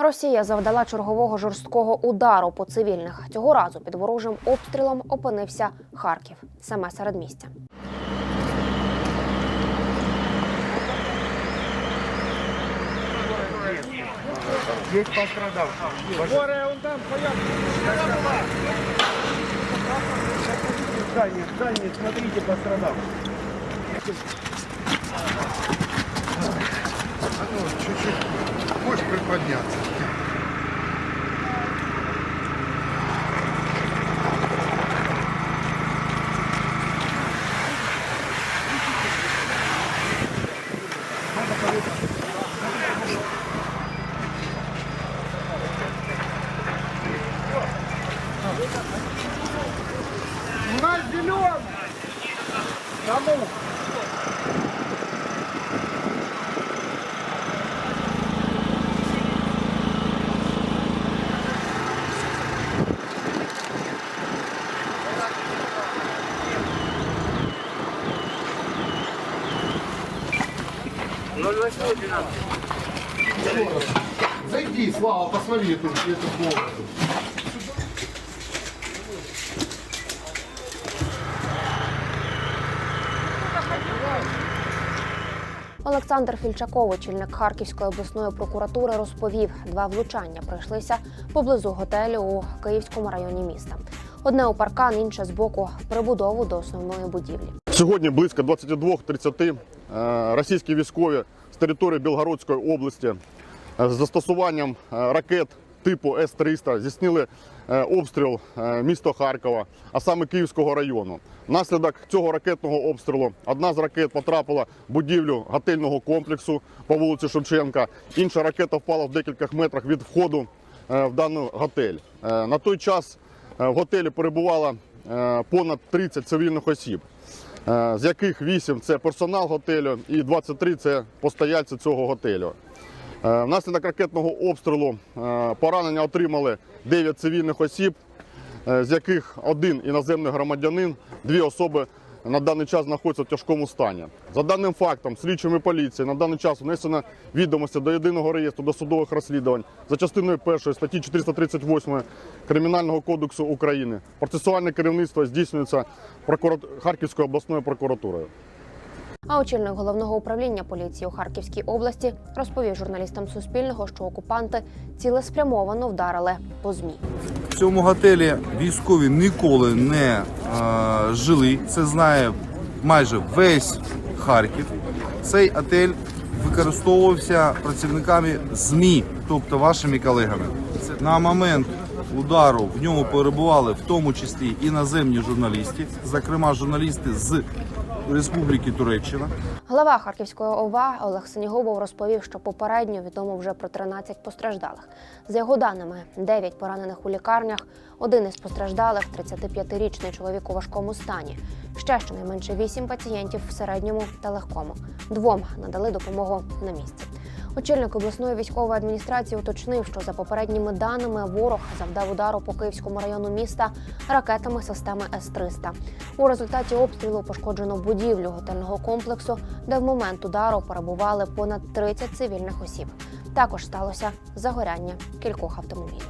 Росія завдала чергового жорсткого удару по цивільних. Цього разу під ворожим обстрілом опинився Харків, саме середмістя. Есть пострадавшие. Горе, он чуть-чуть. Можешь приподняться? Кому? Зайди, Слава, посмотри эту, эту комнату. Олександр Фільчаков, очільник Харківської обласної прокуратури, розповів, два влучання пройшлися поблизу готелю у Київському районі міста. Одне у паркан, інше з боку прибудову до основної будівлі. Сьогодні близько 22.30 е, російські військові з території Білгородської області е, з застосуванням е, ракет типу С-300 здійснили е, обстріл е, міста Харкова, а саме Київського району. Внаслідок цього ракетного обстрілу одна з ракет потрапила в будівлю готельного комплексу по вулиці Шевченка. Інша ракета впала в декількох метрах від входу е, в даний готель. На той час в готелі перебувало понад 30 цивільних осіб з яких 8 – це персонал готелю і 23 – це постояльці цього готелю. Е, Внаслідок ракетного обстрілу е, поранення отримали 9 цивільних осіб, е, з яких один іноземний громадянин, дві особи на даний час знаходяться в тяжкому стані. За даним фактом, слідчими поліції на даний час внесено відомості до єдиного реєстру досудових розслідувань за частиною першої статті 438 Кримінального кодексу України. Процесуальне керівництво здійснюється. Харківською обласною прокуратурою. А очільник головного управління поліції у Харківській області розповів журналістам Суспільного, що окупанти цілеспрямовано вдарили по змі. В цьому готелі військові ніколи не е, жили. Це знає майже весь Харків. Цей готель використовувався працівниками ЗМІ, тобто вашими колегами. На момент удару в ньому перебували в тому числі іноземні журналісти, зокрема журналісти з Республіки Туреччина. Глава Харківської ОВА Олег Сенігубов розповів, що попередньо відомо вже про 13 постраждалих. За його даними, 9 поранених у лікарнях, один із постраждалих 35-річний чоловік у важкому стані. Ще щонайменше 8 пацієнтів в середньому та легкому. Двом надали допомогу на місці. Очільник обласної військової адміністрації уточнив, що за попередніми даними ворог завдав удару по київському району міста ракетами системи С-300. У результаті обстрілу пошкоджено будівлю готельного комплексу, де в момент удару перебували понад 30 цивільних осіб. Також сталося загоряння кількох автомобілів.